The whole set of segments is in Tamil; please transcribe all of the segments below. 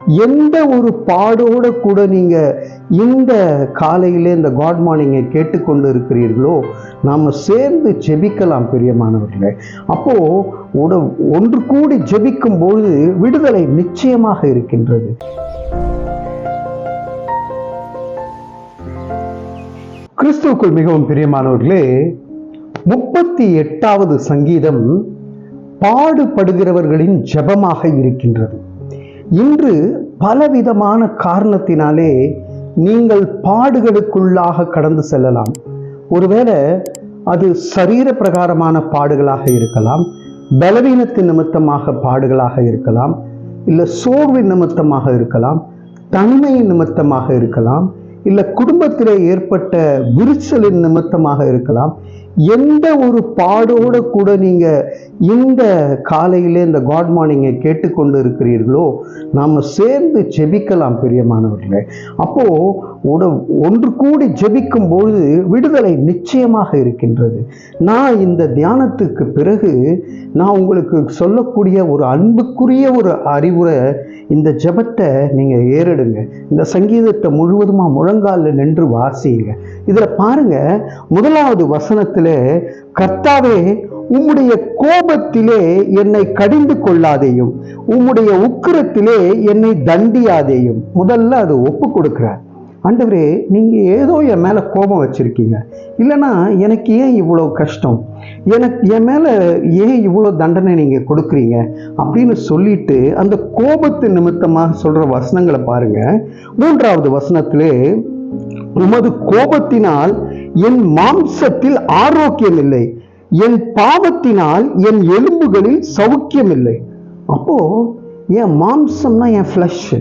எந்த ஒரு பாடோட கூட நீங்க இந்த காலையிலே இந்த காட் மார்னிங்கை கேட்டுக்கொண்டு இருக்கிறீர்களோ நாம சேர்ந்து ஜெபிக்கலாம் பிரியமானவர்களே. அப்போ உட ஒன்று கூடி ஜெபிக்கும் பொழுது விடுதலை நிச்சயமாக இருக்கின்றது. கிறிஸ்துவுக்குள் மிகவும் பிரியமானவர்களே முப்பத்தி எட்டாவது சங்கீதம் பாடுபடுகிறவர்களின் ஜெபமாக இருக்கின்றது. இன்று பலவிதமான காரணத்தினாலே நீங்கள் பாடுகளுக்குள்ளாக கடந்து செல்லலாம். ஒருவேளை அது சரீர பிரகாரமான பாடுகளாக இருக்கலாம் பலவீனத்தின் நிமித்தமாக பாடுகளாக இருக்கலாம் இல்லை சோர்வின் நிமித்தமாக இருக்கலாம் தனிமையின் நிமித்தமாக இருக்கலாம் இல்லை குடும்பத்திலே ஏற்பட்ட விரிச்சலின் நிமித்தமாக இருக்கலாம் எந்த ஒரு பாடோட கூட நீங்கள் இந்த காலையிலே இந்த காட் மார்னிங்கை கேட்டுக்கொண்டு இருக்கிறீர்களோ நாம் சேர்ந்து ஜெபிக்கலாம் பிரியமானவர்களே. அப்போது உட ஒன்று கூடி ஜெபிக்கும் பொழுது விடுதலை நிச்சயமாக இருக்கின்றது. நான் இந்த தியானத்துக்கு பிறகு நான் உங்களுக்கு சொல்லக்கூடிய ஒரு அன்புக்குரிய ஒரு அறிவுரை இந்த ஜபத்தை நீங்கள் ஏறிடுங்க. இந்த சங்கீதத்தை முழுவதுமாக முழங்காலில் நின்று வாசிங்க. இதில் பாருங்கள் முதலாவது வசனத்தில் கர்த்தாவே உம்முடைய கோபத்திலே என்னை கடிந்து கொள்ளாதேயும் உம்முடைய உக்கிரத்திலே என்னை தண்டியாதேயும். முதல்ல அது ஒப்பு கொடுக்குறார். ஆண்டவரே நீங்கள் ஏதோ என் மேல கோபம் வச்சிருக்கீங்க. இல்லைன்னா எனக்கு ஏன் இவ்வளோ கஷ்டம்? எனக்கு என் மேல ஏன் இவ்வளோ தண்டனை நீங்க கொடுக்குறீங்க? அப்படின்னு சொல்லிட்டு அந்த கோபத்து நிமித்தமாக சொல்ற வசனங்களை பாருங்க. மூன்றாவது வசனத்திலே உமது கோபத்தினால் என் மாம்சத்தில் ஆரோக்கியம் இல்லை என் பாவத்தினால் என் எலும்புகளில் சௌக்கியம் இல்லை அப்போ என் மாம்சம்னா என் ஃப்ளஷ்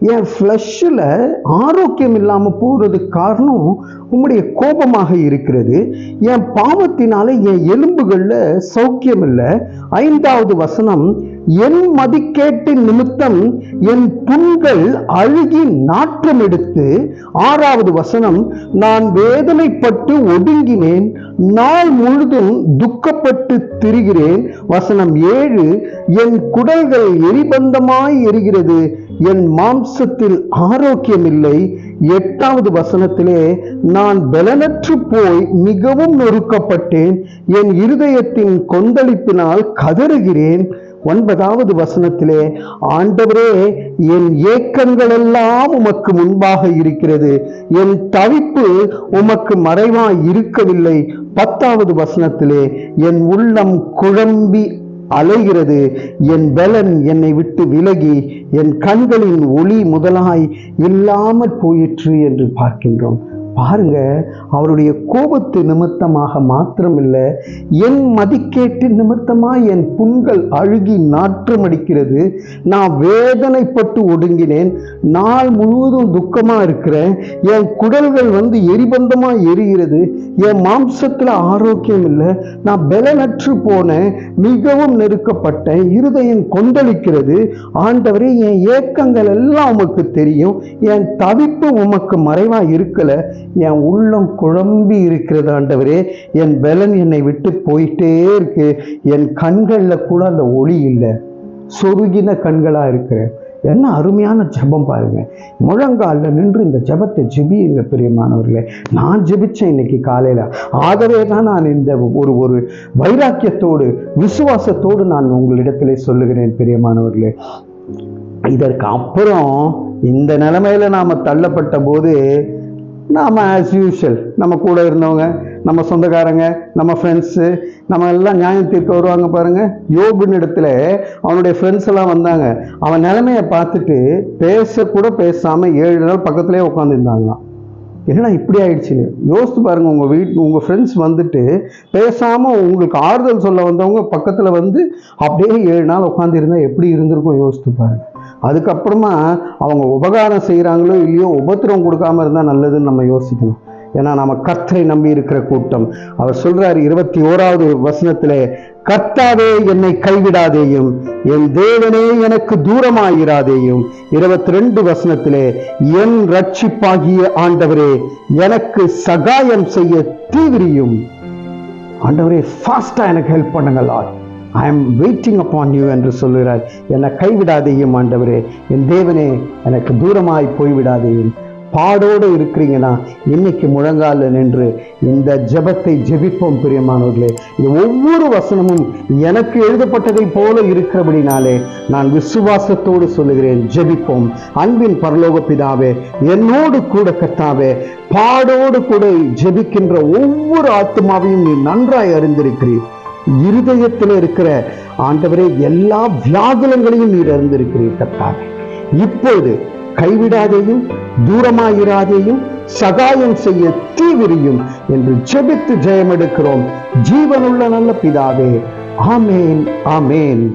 என் ஃப்ளஷ்ஷில் ஆரோக்கியம் இல்லாமல் போகிறதுக்கு காரணம் உம்முடைய கோபமாக இருக்கிறது. என் பாவத்தினால என் எலும்புகளில் சௌக்கியம் இல்லை ஐந்தாவது வசனம் என் மதிக்கேட்டின் நிமித்தம் என் புண்கள் அழுகி நாற்றம் எடுத்து ஆறாவது வசனம் நான் வேதனைப்பட்டு ஒடுங்கினேன் நாள் முழுதும் துக்கப்பட்டு திரிகிறேன். வசனம் ஏழு என் குடல்கள் எரிபந்தமாய் எரிகிறது என் மாம்சத்தில் ஆரோக்கியம் இல்லை எட்டாவது வசனத்திலே நான் பலனற்று போய் மிகவும் நொறுக்கப்பட்டேன் என் இருதயத்தின் கொந்தளிப்பினால் கதறுகிறேன். ஒன்பதாவது வசனத்திலே ஆண்டவரே என் ஏக்கங்கள் எல்லாம் உமக்கு முன்பாக இருக்கிறது. என் தவிப்பு உமக்கு மறைவாய் இருக்கவில்லை. பத்தாவது வசனத்திலே என் உள்ளம் குழம்பி அலைகிறது. என் பலன் என்னை விட்டு விலகி என் கண்களின் ஒளி முதலாய் இல்லாமல் போயிற்று என்று பார்க்கின்றோம். பாருங்க அவருடைய கோபத்து நிமித்தமாக மாத்திரமில்லை என் மதிக்கேட்டு நிமித்தமாக என் புண்கள் அழுகி நாற்றம் அடிக்கிறது நான் வேதனைப்பட்டு ஒடுங்கினேன். நாள் முழுவதும் துக்கமாக இருக்கிறேன். என் குடல்கள் வந்து எரிபந்தமாக எரிகிறது. என் மாம்சத்தில் ஆரோக்கியம் இல்லை. நான் பலனற்று போனேன். மிகவும் நெருக்கப்பட்டேன். இருதயம் கொந்தளிக்கிறது. ஆண்டவரே என் ஏக்கங்கள் எல்லாம் உமக்கு தெரியும். என் தவிப்பு உமக்கு மறைவாக இருக்கலை. என் உள்ளம் குழம்பி இருக்கிறது ஆண்டவரே. என் பலன் என்னை விட்டு போயிட்டே இருக்கு. என் கண்கள்ல கூட அந்த ஒளி இல்லை. சொருகின கண்களா இருக்கிறேன் என்ன அருமையான ஜெபம் பாருங்க. முழங்காலில் நின்று இந்த ஜெபத்தை ஜெபியுங்க பிரியமானவர்களே. நான் ஜெபிச்சேன் இன்னைக்கு காலையில. ஆகவே தான் நான் இந்த ஒரு ஒரு வைராக்கியத்தோடு விசுவாசத்தோடு நான் உங்களிடத்திலே சொல்லுகிறேன் பிரியமானவர்களே. இதற்கு அப்புறம் இந்த நிலைமையில நாம தள்ளப்பட்ட போது நாம் ஆஸ் யூஷுவல் நம்ம கூட இருந்தவங்க நம்ம சொந்தக்காரங்க நம்ம ஃப்ரெண்ட்ஸு நம்ம எல்லாம் நியாயம் தீர்க்க வருவாங்க பாருங்கள் யோபுன்னு இடத்துல அவனுடைய ஃப்ரெண்ட்ஸ் எல்லாம் வந்தாங்க. அவன் நிலைமையை பார்த்துட்டு பேசக்கூட பேசாமல் ஏழு நாள் பக்கத்துலேயே உட்காந்துருந்தாங்களாம் என்னடா இப்படி ஆயிடுச்சுன்னு யோசித்து பாருங்கள் உங்கள் வீட் உங்கள் ஃப்ரெண்ட்ஸ் வந்துட்டு பேசாமல் உங்களுக்கு ஆறுதல் சொல்ல வந்தவங்க பக்கத்தில் வந்து அப்படியே ஏழு நாள் உட்காந்துருந்தா எப்படி இருந்திருக்கும் யோசித்து பாருங்க. அதுக்கப்புறமா அவங்க உபகாரம் செய்கிறாங்களோ இல்லையோ உபத்திரம் கொடுக்காம இருந்தால் நல்லதுன்னு நம்ம யோசிக்கணும். ஏன்னா நம்ம கர்த்தரை நம்பி இருக்கிற கூட்டம். அவர் சொல்றார் இருபத்தி ஓராவது வசனத்திலே கர்த்தாவே என்னை கைவிடாதேயும் என் தேவனே எனக்கு தூரமாயிராதேயும். இருபத்தி ரெண்டு வசனத்திலே என் ரட்சிப்பாகிய ஆண்டவரே எனக்கு சகாயம் செய்ய தீவிரியும். ஆண்டவரே ஃபாஸ்டா எனக்கு ஹெல்ப் பண்ணுங்களா I am waiting upon you என்று சொல்கிறார் என்னை கைவிடாதேயும் ஆண்டவரே. என் தேவனே எனக்கு தூரமாய் போய்விடாதேயும். பாடோடு இருக்கிறீங்கன்னா இன்னைக்கு முழங்கால நின்று இந்த ஜெபத்தை ஜெபிப்போம் பிரியமானவர்களே. இது ஒவ்வொரு வசனமும் எனக்கு எழுதப்பட்டதை போல இருக்கிறபடினாலே நான் விசுவாசத்தோடு சொல்லுகிறேன் ஜெபிப்போம். அன்பின் பரலோக பிதாவே என்னோடு கூட கத்தாவே பாடோடு கூட ஜெபிக்கின்ற ஒவ்வொரு ஆத்மாவையும் நீ நன்றாய் அறிந்திருக்கிறீர். இருதயத்தில் இருக்கிற ஆண்டவரே எல்லா வியாகுலங்களையும் நீர் அறிந்திருக்கிறீர் கத்தாவே இப்போது கைவிடாதேயும் தூரமாயிராதேயும் சகாயம் செய்ய தீவிரியும் என்று ஜெபித்து ஜெயமெடுக்கிறோம். ஜீவனுள்ள நல்ல பிதாவே. ஆமேன் ஆமேன்.